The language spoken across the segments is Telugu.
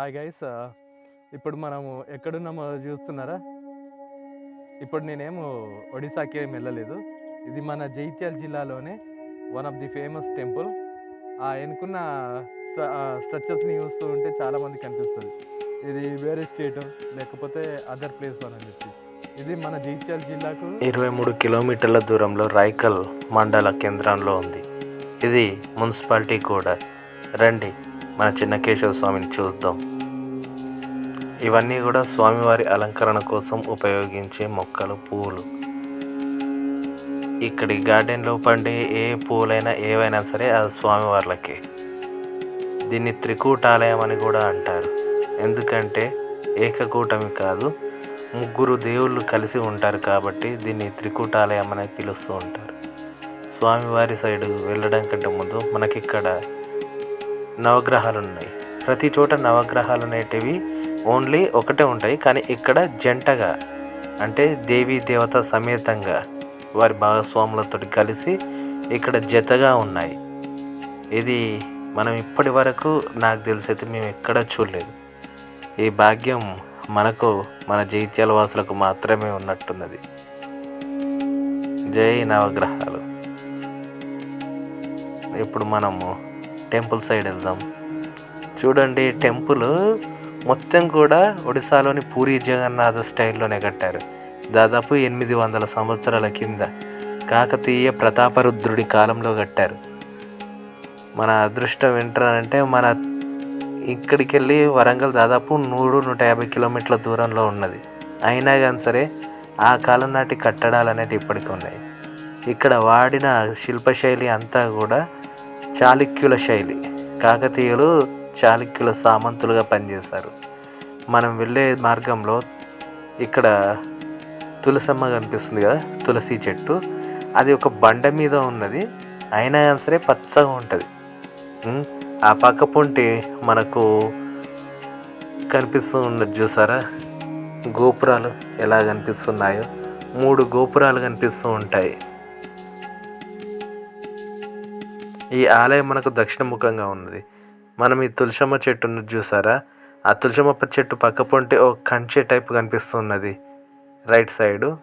హాయ్ గైస్ uh, ఇప్పుడు మనము ఎక్కడున్నామో చూస్తున్నారా? ఇప్పుడు నేనేమో ఒడిశాకి ఏమి వెళ్ళలేదు. ఇది మన జైత్యాల జిల్లాలోనే one of the famous temple ఆ ఎనుకున్న స్ట్రక్చర్స్ని చూస్తూ ఉంటే చాలామంది కనిపిస్తుంది. ఇది వేరే స్టేట్ లేకపోతే అదర్ ప్లేస్ అని చెప్పి. ఇది మన జైత్యాల జిల్లాకు ఇరవై మూడు కిలోమీటర్ల దూరంలో రైకల్ మండల కేంద్రంలో ఉంది. ఇది మున్సిపాలిటీ కూడా. రండి మన చిన్నకేశవ స్వామిని చూద్దాం. ఇవన్నీ కూడా స్వామివారి అలంకరణ కోసం ఉపయోగించే మొక్కలు పువ్వులు ఇక్కడి గార్డెన్లో పండే ఏ పువ్వులైనా ఏవైనా సరే అది స్వామివార్లకే. దీన్ని త్రికూటాలయం అని కూడా అంటారు. ఎందుకంటే ఏకకూటమి కాదు ముగ్గురు దేవుళ్ళు కలిసి ఉంటారు కాబట్టి దీన్ని త్రికూటాలయం అని పిలుస్తూ ఉంటారు. స్వామివారి సైడు వెళ్ళడం కంటే ముందు మనకిక్కడ నవగ్రహాలు ఉన్నాయి ప్రతి చోట నవగ్రహాలు అనేటివి ఓన్లీ ఒకటే ఉంటాయి. కానీ ఇక్కడ జంటగా అంటే దేవీ దేవత సమేతంగా వారి భాగస్వాములతో కలిసి ఇక్కడ జతగా ఉన్నాయి. ఇది మనం ఇప్పటి వరకు నాకు తెలిసైతే మేము ఎక్కడా చూడలేదు. ఈ భాగ్యం మనకు మన జైత్యాల వాసులకు మాత్రమే ఉన్నట్టున్నది. జై నవగ్రహాలు. ఇప్పుడు మనము టెంపుల్ సైడ్ వెళ్దాం. చూడండి టెంపుల్ మొత్తం కూడా ఒడిశాలోని పూరి జగన్నాథ స్టైల్లోనే కట్టారు. దాదాపు ఎనిమిది వందల సంవత్సరాల కింద కాకతీయ ప్రతాపరుద్రుడి కాలంలో కట్టారు. మన అదృష్టం ఏంటంటే మన ఇక్కడికి వెళ్ళి వరంగల్ దాదాపు నూరు నూట యాభై కిలోమీటర్ల దూరంలో ఉన్నది. అయినా కానీ సరే ఆ కాలం నాటి కట్టడాలు అనేవి ఇప్పటికీ ఉన్నాయి. ఇక్కడ వాడిన శిల్పశైలి అంతా కూడా చాళుక్యుల శైలి. కాకతీయులు చాళుక్యుల సామంతులుగా పనిచేశారు. మనం వెళ్ళే మార్గంలో ఇక్కడ తులసమ్మ కనిపిస్తుంది కదా తులసి చెట్టు. అది ఒక బండ మీద ఉన్నది. అయినా సరే పచ్చగా ఉంటుంది. ఆ పక్క పొంటి మనకు కనిపిస్తూ ఉన్నది చూసారా? గోపురాలు ఎలా కనిపిస్తున్నాయో. మూడు గోపురాలు కనిపిస్తూ ఉంటాయి. ఈ ఆలయం మనకు దక్షిణముఖంగా ఉన్నది. మనం ఈ తులసమ్మ చెట్టు చూసారా? ఆ తులసమ్మ చెట్టు పక్క పొంటే ఒక కంచె టైప్ కనిపిస్తున్నది. Right side.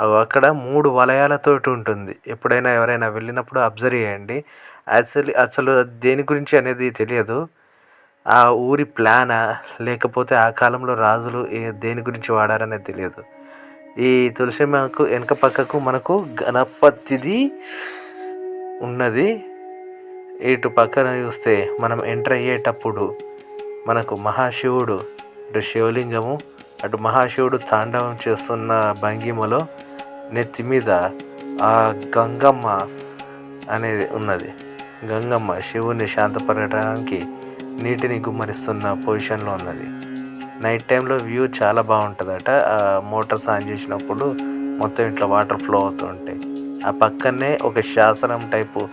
అవి అక్కడ మూడు వలయాలతోటి ఉంటుంది. ఎప్పుడైనా ఎవరైనా వెళ్ళినప్పుడు అబ్జర్వ్ చేయండి. అసలు అసలు దేని గురించి అనేది తెలియదు. ఆ ఊరి ప్లానా లేకపోతే ఆ కాలంలో రాజులు ఏ దేని గురించి వాడారనేది తెలియదు. ఈ తులసిమ్మకు వెనక పక్కకు మనకు గణపతిది ఉన్నది. ఇటు పక్కన చూస్తే మనం ఎంటర్ అయ్యేటప్పుడు మనకు మహాశివుడు ఇటు శివలింగము అటు మహాశివుడు తాండవం చేస్తున్న భంగిమలో నెత్తి మీద ఆ గంగమ్మ అనేది ఉన్నది. గంగమ్మ శివుని శాంతపరచడానికి నీటిని గుమ్మరిస్తున్న పొజిషన్లో ఉన్నది. నైట్ టైంలో వ్యూ చాలా బాగుంటుందట. ఆ మోటార్స్ ఆన్ చేసినప్పుడు మొత్తం ఇట్లా వాటర్ ఫ్లో అవుతూ ఉంటాయి ఆ పక్కనే ఒక శాసనం టైపు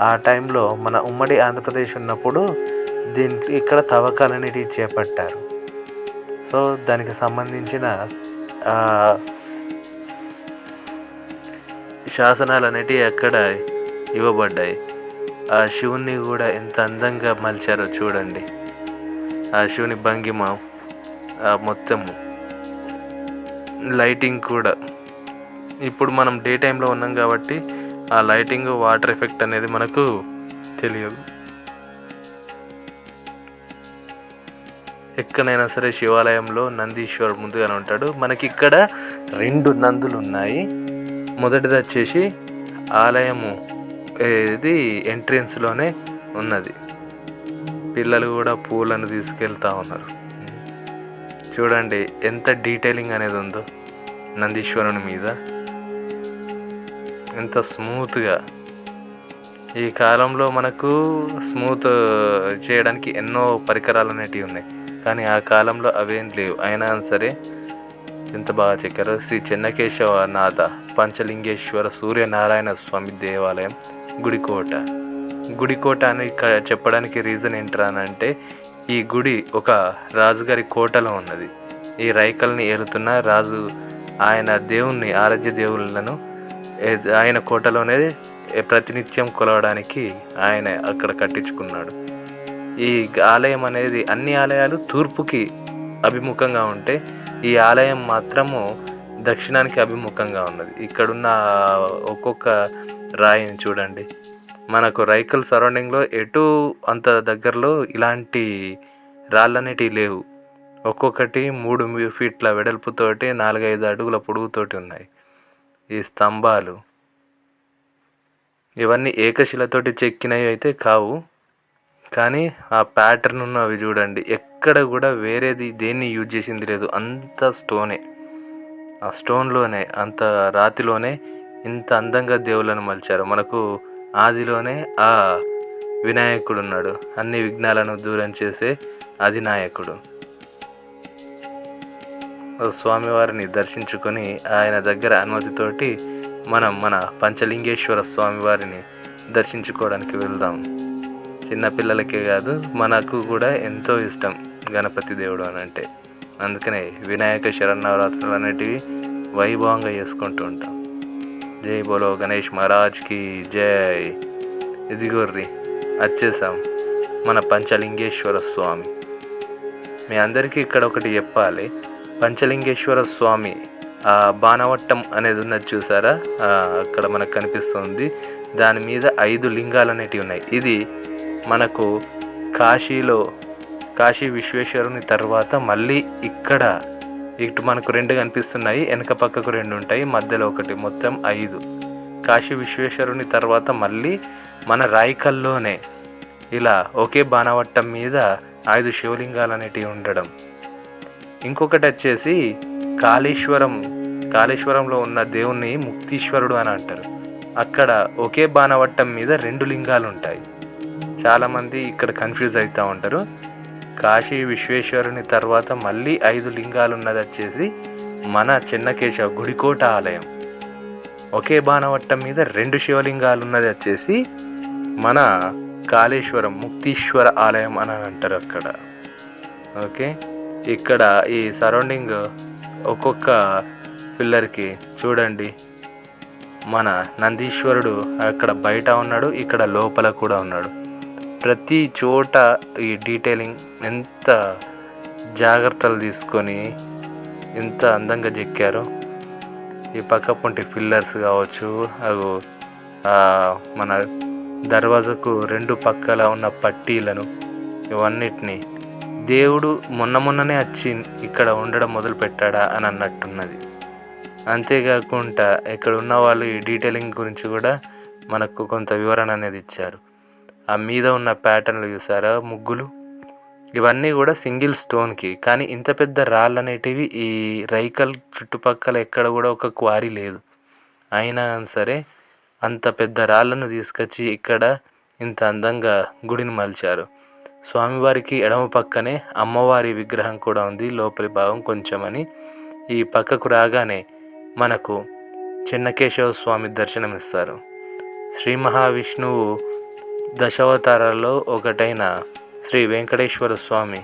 ఆ టైంలో మన ఉమ్మడి ఆంధ్రప్రదేశ్ ఉన్నప్పుడు దీనికి ఇక్కడ తవ్వకాలు అనేటివి చేపట్టారు. సో దానికి సంబంధించిన శాసనాలు అనేటివి అక్కడ ఇవ్వబడ్డాయి? ఆ శివుణ్ణి కూడా ఎంత అందంగా మలిచారో చూడండి. ఆ శివుని భంగిమ మొత్తము. లైటింగ్ కూడా. ఇప్పుడు మనం డే టైంలో ఉన్నాం కాబట్టి ఆ లైటింగ్ వాటర్ ఎఫెక్ట్ అనేది మనకు తెలియదు. ఎక్కడైనా సరే శివాలయంలో నందీశ్వరుడు ముందుగానే ఉంటాడు. మనకి ఇక్కడ రెండు నందులు ఉన్నాయి. మొదటిది వచ్చేసి ఆలయము ఇది ఎంట్రెన్స్లోనే ఉన్నది. పిల్లలు కూడా పూలను తీసుకెళ్తా ఉన్నారు. చూడండి ఎంత డీటెయిలింగ్ అనేది ఉందో నందీశ్వరుని మీద. ఎంత స్మూత్గా. ఈ కాలంలో మనకు స్మూత్ చేయడానికి ఎన్నో పరికరాలు అనేటివి ఉన్నాయి. కానీ ఆ కాలంలో అవేం లేవు. అయినా సరే ఎంత బాగా చెక్కారు శ్రీ చెన్నకేశవ నాథ పంచలింగేశ్వర సూర్యనారాయణ స్వామి దేవాలయం గుడికోట. గుడికోట అని క- చెప్పడానికి రీజన్ ఏంట్రా అని అంటే ఈ గుడి ఒక రాజుగారి కోటలో ఉన్నది. ఈ రైకల్ని ఏలుతున్న రాజు ఆయన దేవుణ్ణి ఆరాధ్య దేవుళ్ళను ఆయన కోటలోనే ప్రతినిత్యం కొలవడానికి ఆయన అక్కడ కట్టించుకున్నాడు. ఈ ఆలయం అనేది అన్ని ఆలయాలు తూర్పుకి అభిముఖంగా ఉంటే ఈ ఆలయం మాత్రము దక్షిణానికి అభిముఖంగా ఉన్నది. ఇక్కడున్న ఒక్కొక్క రాయిని చూడండి. మనకు రైకల్ సరౌండింగ్లో ఎటు అంత దగ్గరలో ఇలాంటి రాళ్ళనేటివి లేవు. ఒక్కొక్కటి మూడు ఫీట్ల వెడల్పుతోటి నాలుగైదు అడుగుల పొడుగుతోటి ఉన్నాయి. ఈ స్తంభాలు. ఇవన్నీ ఏకశిలతోటి చెక్కినవి అయితే కావు. కానీ ఆ ప్యాటర్న్ ఉన్నవి చూడండి. ఎక్కడ కూడా వేరేది దేన్ని యూజ్ చేసింది లేదు. అంత స్టోనే ఆ స్టోన్లోనే అంత రాతిలోనే ఇంత అందంగా దేవుళ్ళను మలిచారు. మనకు ఆదిలోనే ఆ వినాయకుడు ఉన్నాడు. అన్ని విఘ్నాలను దూరం చేసే అధినాయకుడు. నాయకుడు స్వామివారిని దర్శించుకొని ఆయన దగ్గర అనుమతితోటి మనం మన పంచలింగేశ్వర స్వామివారిని దర్శించుకోవడానికి వెళ్దాం. చిన్నపిల్లలకే కాదు మనకు కూడా ఎంతో ఇష్టం గణపతి దేవుడు అని అంటే. అందుకనే వినాయక శరన్నవరాత్రులు అనేటివి వైభవంగా చేసుకుంటూ ఉంటాం. జై బోలో గణేష్ మహారాజ్కి జై. ఇదిగోర్రి వచ్చేసాం మన పంచలింగేశ్వర స్వామి. మీ అందరికీ ఇక్కడ ఒకటి చెప్పాలి. పంచలింగేశ్వర స్వామి ఆ బాణవట్టం అనేది ఉన్నది చూసారా? అక్కడ మనకు కనిపిస్తుంది. దాని మీద ఐదు లింగాలు అనేటివి ఉన్నాయి. ఇది మనకు కాశీలో కాశీ విశ్వేశ్వరుని తర్వాత మళ్ళీ ఇక్కడ ఇటు మనకు రెండు కనిపిస్తున్నాయి వెనక పక్కకు రెండు ఉంటాయి మధ్యలో ఒకటి. మొత్తం ఐదు. కాశీ విశ్వేశ్వరుని తర్వాత మళ్ళీ మన రాయికల్లోనే ఇలా ఒకే బాణవట్టం మీద ఐదు శివలింగాలు అనేటివి ఉండడం. ఇంకొకటి వచ్చేసి కాళేశ్వరం కాళేశ్వరంలో ఉన్న దేవుణ్ణి ముక్తీశ్వరుడు అని అంటారు. అక్కడ ఒకే బాణవట్టం మీద రెండు లింగాలు ఉంటాయి. చాలామంది ఇక్కడ కన్ఫ్యూజ్ అవుతూ ఉంటారు. కాశీ విశ్వేశ్వరుని తర్వాత మళ్ళీ ఐదు లింగాలు ఉన్నది వచ్చేసి మన చెన్నకేశవ గుడికోట ఆలయం. ఒకే బాణవట్టం మీద రెండు శివలింగాలు ఉన్నది వచ్చేసి మన కాళేశ్వరం ముక్తీశ్వర ఆలయం అని అంటారు అక్కడ. ఓకే? ఇక్కడ ఈ సరౌండింగ్ ఒక్కొక్క పిల్లర్కి చూడండి. మన నందీశ్వరుడు అక్కడ బయట ఉన్నాడు ఇక్కడ లోపల కూడా ఉన్నాడు. ప్రతి చోట ఈ డీటెయిలింగ్ ఎంత జాగ్రత్తలు తీసుకొని ఎంత అందంగా చెక్కారో. ఈ పక్క పొంటి పిల్లర్స్ కావచ్చు అవి మన దర్వాజకు రెండు పక్కల ఉన్న పట్టీలను ఇవన్నిటిని దేవుడు మొన్న మొన్ననే వచ్చి ఇక్కడ ఉండడం మొదలు పెట్టాడా అని అన్నట్టున్నది. అంతేకాకుండా ఇక్కడ ఉన్న వాళ్ళు ఈ డీటెయిలింగ్ గురించి కూడా మనకు కొంత వివరణ అనేది ఇచ్చారు. ఆ మీద ఉన్న ప్యాటర్న్లు చూసారా? ముగ్గులు. ఇవన్నీ కూడా సింగిల్ స్టోన్కి కానీ ఇంత పెద్ద రాళ్ళు అనేటివి ఈ రైకల్ చుట్టుపక్కల ఎక్కడ కూడా ఒక క్వారీ లేదు. అయినా సరే అంత పెద్ద రాళ్ళను తీసుకొచ్చి ఇక్కడ ఇంత అందంగా గుడిని మలిచారు. స్వామివారికి ఎడమ పక్కనే అమ్మవారి విగ్రహం కూడా ఉంది లోపలి భాగం కొంచెమని. ఈ పక్కకు రాగానే మనకు చిన్నకేశవ స్వామి దర్శనమిస్తారు. శ్రీ మహావిష్ణువు దశావతారాల్లో ఒకటైన శ్రీ వెంకటేశ్వర స్వామి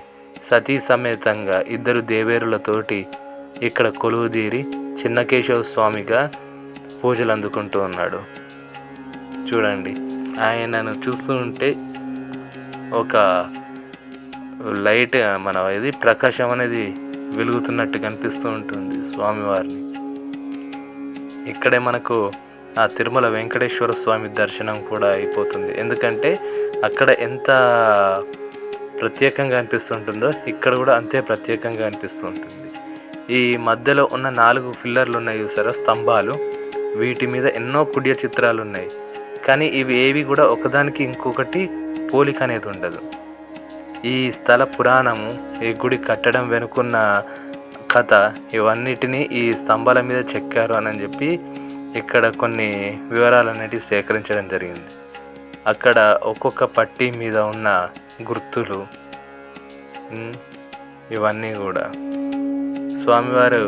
సతీ సమేతంగా ఇద్దరు దేవేరులతోటి ఇక్కడ కొలువుదీరి చిన్నకేశవ స్వామిగా పూజలు అందుకుంటూ ఉన్నాడు. చూడండి ఆయనను చూస్తూ ఉంటే ఒక లైట్ మన ఇది ప్రకాశం అనేది వెలుగుతున్నట్టు కనిపిస్తూ ఉంటుంది స్వామివారిని. ఇక్కడే మనకు ఆ తిరుమల వెంకటేశ్వర స్వామి దర్శనం కూడా అయిపోతుంది. ఎందుకంటే అక్కడ ఎంత ప్రత్యేకంగా అనిపిస్తుంటుందో ఇక్కడ కూడా అంతే ప్రత్యేకంగా అనిపిస్తూ ఉంటుంది ఈ మధ్యలో ఉన్న నాలుగు ఫిల్లర్లు ఉన్నాయి చూసారా? స్తంభాలు. వీటి మీద ఎన్నో పుణ్య చిత్రాలు ఉన్నాయి. కానీ ఇవి ఏవి కూడా ఒకదానికి ఇంకొకటి పోలిక అనేది ఉండదు. ఈ స్థల పురాణము ఈ గుడి కట్టడం వెనుకున్న కథ ఇవన్నిటినీ ఈ స్తంభాల మీద చెక్కారు అని చెప్పి ఇక్కడ కొన్ని వివరాలు అనేటివి సేకరించడం జరిగింది. అక్కడ ఒక్కొక్క పట్టీ మీద ఉన్న గుర్తులు ఇవన్నీ కూడా. స్వామివారు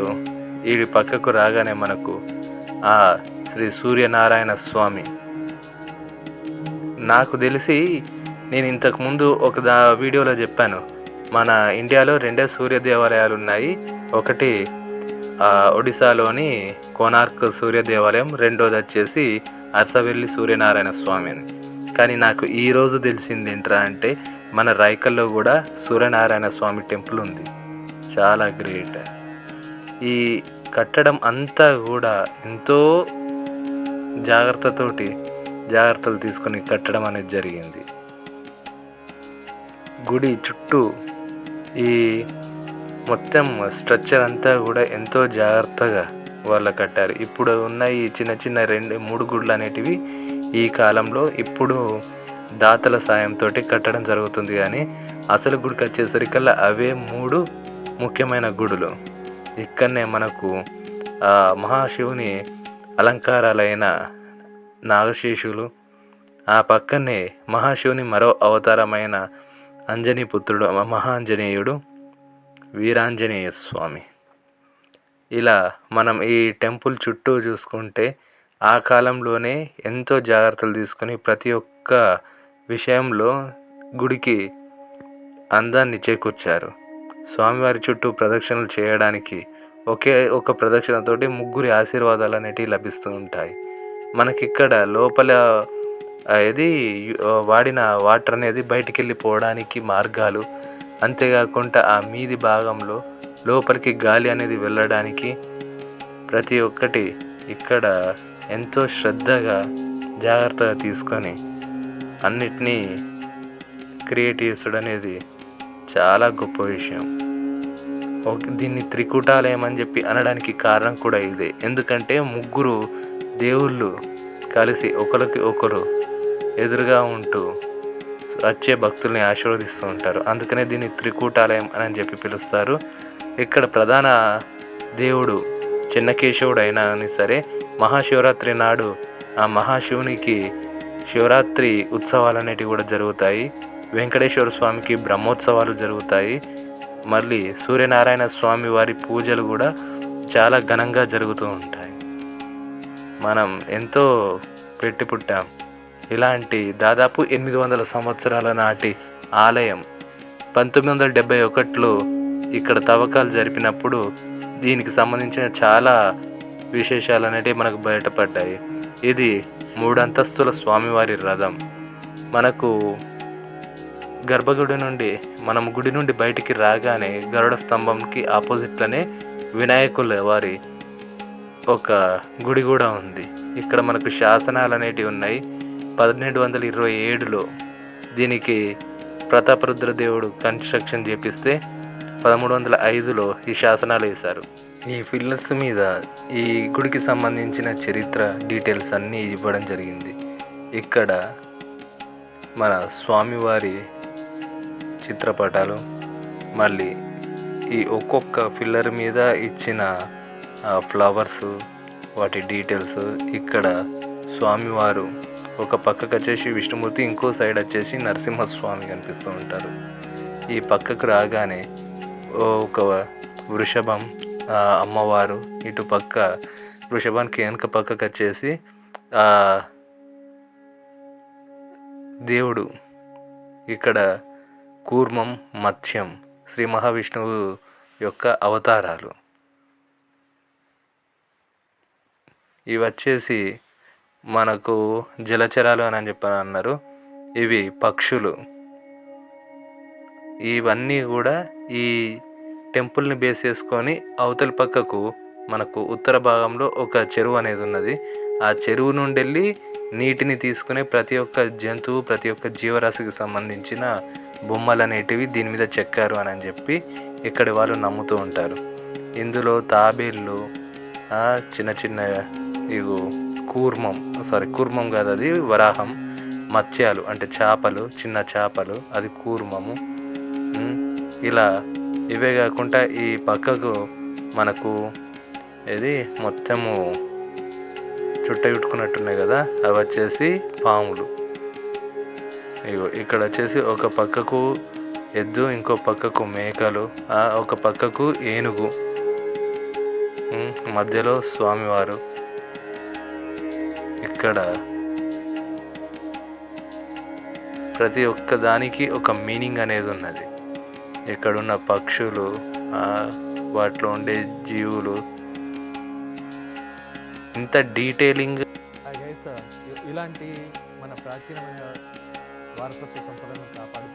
వీడి పక్కకు రాగానే మనకు ఆ శ్రీ సూర్యనారాయణ స్వామి నాకు తెలిసి నేను ఇంతకుముందు ఒక దా వీడియోలో చెప్పాను. మన ఇండియాలో రెండే సూర్య దేవాలయాలు ఉన్నాయి ఒకటి ఒడిశాలోని కోనార్క్ సూర్య దేవాలయం రెండోది వచ్చేసి అరసవెల్లి సూర్యనారాయణ స్వామి అని. కానీ నాకు ఈరోజు తెలిసింది ఏంట్రా అంటే మన రైకల్లో కూడా సూర్యనారాయణ స్వామి టెంపుల్ ఉంది. చాలా గ్రేట్. ఈ కట్టడం అంతా కూడా ఎంతో జాగ్రత్తతోటి జాగ్రత్తలు తీసుకొని కట్టడం అనేది జరిగింది. గుడి చుట్టూ ఈ మొత్తం స్ట్రక్చర్ అంతా కూడా ఎంతో జాగ్రత్తగా వాళ్ళు కట్టారు. ఇప్పుడు ఉన్న ఈ చిన్న చిన్న రెండు మూడు గుడులు అనేటివి ఈ కాలంలో ఇప్పుడు దాతల సాయంతో కట్టడం జరుగుతుంది కానీ అసలు గుడికి వచ్చేసరికల్లా అవే మూడు ముఖ్యమైన గుడులు. ఇక్కడనే మనకు మహాశివుని అలంకారాలైన నాగశేషులు ఆ పక్కనే మహాశివుని మరో అవతారమైన అంజనీ పుత్రుడు మహాంజనేయుడు వీరాంజనేయ స్వామి ఇలా మనం ఈ టెంపుల్ చుట్టూ చూసుకుంటే ఆ కాలంలోనే ఎంతో జాగ్రత్తలు తీసుకొని ప్రతి ఒక్క విషయంలో గుడికి అందాన్ని చేకూర్చారు. స్వామివారి చుట్టూ ప్రదక్షిణలు చేయడానికి ఒకే ఒక ప్రదక్షిణతోటి ముగ్గురి ఆశీర్వాదాలు అనేటివి లభిస్తూ ఉంటాయి. మనకిక్కడ లోపల ఇది వాడిన వాటర్ అనేది బయటికి వెళ్ళిపోవడానికి మార్గాలు. అంతేకాకుండా ఆ మీది భాగంలో లోపలికి గాలి అనేది వెళ్ళడానికి ప్రతి ఒక్కటి ఇక్కడ ఎంతో శ్రద్ధగా జాగ్రత్తగా తీసుకొని అన్నిటినీ క్రియేట్ చేస్తాడు అనేది చాలా గొప్ప విషయం. దీన్ని త్రికూటాలయం అని చెప్పి అనడానికి కారణం కూడా ఇదే. ఎందుకంటే ముగ్గురు దేవుళ్ళు కలిసి ఒకరికి ఒకరు ఎదురుగా ఉంటూ వచ్చే భక్తుల్ని ఆశీర్వదిస్తూ ఉంటారు. అందుకనే దీన్ని త్రికూటాలయం అని చెప్పి పిలుస్తారు. ఇక్కడ ప్రధాన దేవుడు చిన్నకేశవుడు అయినా అని సరే మహాశివరాత్రి నాడు ఆ మహాశివునికి శివరాత్రి ఉత్సవాలు అనేటివి కూడా జరుగుతాయి. వెంకటేశ్వర స్వామికి బ్రహ్మోత్సవాలు జరుగుతాయి. మళ్ళీ సూర్యనారాయణ స్వామి వారి పూజలు కూడా చాలా ఘనంగా జరుగుతూ ఉంటాయి. మనం ఎంతో పెట్టి పుట్టాం. ఇలాంటి దాదాపు ఎనిమిది వందల సంవత్సరాల నాటి ఆలయం పంతొమ్మిది వందల డెబ్బై ఒకటిలో ఇక్కడ తవ్వకాలు జరిపినప్పుడు దీనికి సంబంధించిన చాలా విశేషాలు అనేటివి మనకు బయటపడ్డాయి. ఇది మూడంతస్తుల స్వామివారి రథం. మనకు గర్భగుడి నుండి మనం గుడి నుండి బయటికి రాగానే గరుడ స్తంభంకి ఆపోజిట్లోనే వినాయకుల వారి ఒక గుడి కూడా ఉంది. ఇక్కడ మనకు శాసనాలు అనేటివి ఉన్నాయి. పన్నెండు వందల ఇరవై ఏడులో దీనికి ప్రతాపరుద్ర దేవుడు కన్స్ట్రక్షన్ చేపిస్తే పదమూడు వందల ఐదులో ఈ శాసనాలు వేశారు. ఈ పిల్లర్స్ మీద ఈ గుడికి సంబంధించిన చరిత్ర డీటెయిల్స్ అన్నీ ఇవ్వడం జరిగింది. ఇక్కడ మన స్వామివారి చిత్రపటాలు మళ్ళీ ఈ ఒక్కొక్క ఫిల్లర్ మీద ఇచ్చిన ఫ్లవర్స్ వాటి డీటెయిల్స్ ఇక్కడ స్వామివారు ఒక పక్కకు వచ్చేసి విష్ణుమూర్తి ఇంకో సైడ్ వచ్చేసి నరసింహస్వామి కనిపిస్తూ ఉంటారు. ఈ పక్కకు రాగానే ఒక వృషభం అమ్మవారు ఇటు పక్క వృషభానికి వెనక పక్కకు వచ్చేసి దేవుడు ఇక్కడ కూర్మం మత్స్యం శ్రీ మహావిష్ణువు యొక్క అవతారాలు. ఇవి వచ్చేసి మనకు జలచరాలు అని చెప్పని అన్నారు. ఇవి పక్షులు. ఇవన్నీ కూడా ఈ టెంపుల్ని బేస్ చేసుకొని అవతలి పక్కకు మనకు ఉత్తర భాగంలో ఒక చెరువు అనేది ఉన్నది. ఆ చెరువు నుండి వెళ్ళి నీటిని తీసుకునే ప్రతి ఒక్క జంతువు ప్రతి ఒక్క జీవరాశికి సంబంధించిన బొమ్మలు అనేటివి దీని మీద చెక్కారు అని చెప్పి ఇక్కడి వాళ్ళు నమ్ముతూ ఉంటారు. ఇందులో తాబేళ్ళు చిన్న చిన్న ఇవి కూర్మం. సారీ కూర్మం కాదు అది వరాహం. మత్స్యాలు అంటే చేపలు చిన్న చేపలు అది కూర్మము. ఇలా ఇవే కాకుండా ఈ పక్కకు మనకు ఇది మొత్తము చుట్ట చుట్టుకున్నట్టున్నాయి కదా అవి వచ్చేసి పాములు. ఇగో ఇక్కడ వచ్చేసి ఒక పక్కకు ఎద్దు ఇంకో పక్కకు మేకలు ఒక పక్కకు ఏనుగు. మధ్యలో స్వామివారు. ఇక్కడ ప్రతి ఒక్క దానికి ఒక మీనింగ్ అనేది ఉన్నది. ఇక్కడున్న పక్షులు వాటిలో ఉండే జీవులు. ఇంత డీటెయిలింగ్ ఇలాంటి మన ప్రాచీనమైన వారసత్వ సంపదను కాపాడు